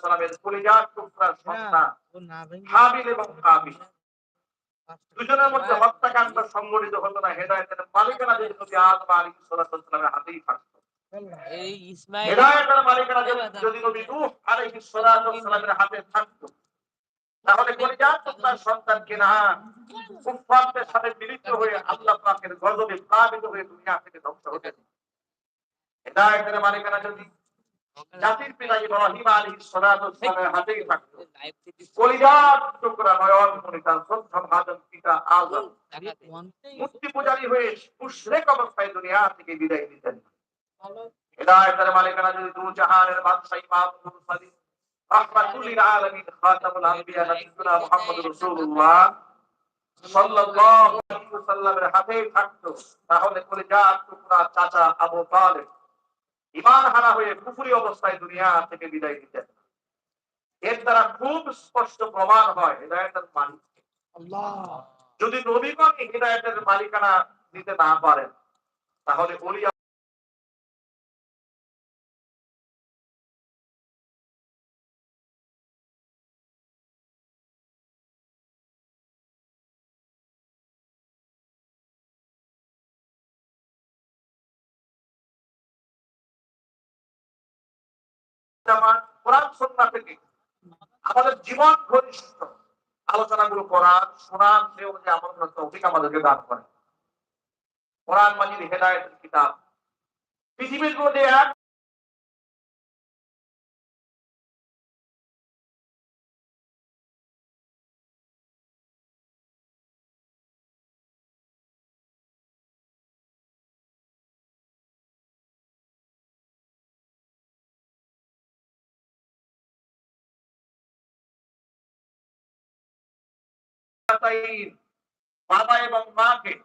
সালামের কলিজার টুকরার সন্তান ও না ভেঙে হাবিল এবং কাবিল। দুজনের মধ্যে হত্যাকাণ্ড সংঘটিত হতো না হেদায়তের মালিকানা যদি নবী আদম আলী সালামের হাতেই থাকতো। এই ইসমাইল হেদায়তের মালিকানা যদি যদি নবী নূহ আলাইহিস সালামের হাতে থাকতো তাহলে কলিজার টুকরার সন্তান কিনা কুফফারদের সাথে মিলিত হয়ে আল্লাহ পাকের গজবে প্লাবিত হয়ে দুনিয়া থেকে ধ্বংস হতে হেদায়তের মালিকানা যদি জাতির পিতা ইব্রাহিম আলাইহিস সালামের হাতেই থাকতো। কলিজার টুকরা নয়ন মনি তার শ্রদ্ধা ভাজন পিতা আজম। মূর্তি পূজারী হয়ে মুশরিক অবস্থায় দুনিয়া থেকে বিদায় নিতেন। ভালো মালিকানা যদি দু জাহানের বাদশাহ ইমামুল মুরসালিন রাহমাতুল আলামিন খাতামুল আম্বিয়া নবিয়ুনা মুহাম্মদুর রাসূলুল্লাহ সাল্লাল্লাহু আলাইহি ওয়াসাল্লামের হাতে থাকতো তাহলে কলিজার টুকরা চাচা আবু তালেব ঈমান হারা হয়ে পুকুরি অবস্থায় দুনিয়া থেকে বিদায় নিতেন এর দ্বারা খুব স্পষ্ট প্রমাণ হয় হৃদায়তের মালিক যদি নবীগণ হৃদায়তের মালিকানা দিতে না পারেন তাহলে ওলিয়া আমার কোরআন থেকে। আমাদের জীবন ঘনিষ্ঠ। আলোচনাগুলো করার, শোনার সে অনুযায়ী তৌফিক আমাদেরকে দান করে কোরআন মাজিদ হেদায়েতের কিতাব। পৃথিবীর মধ্যে এক patayin. Baba ibang bakit?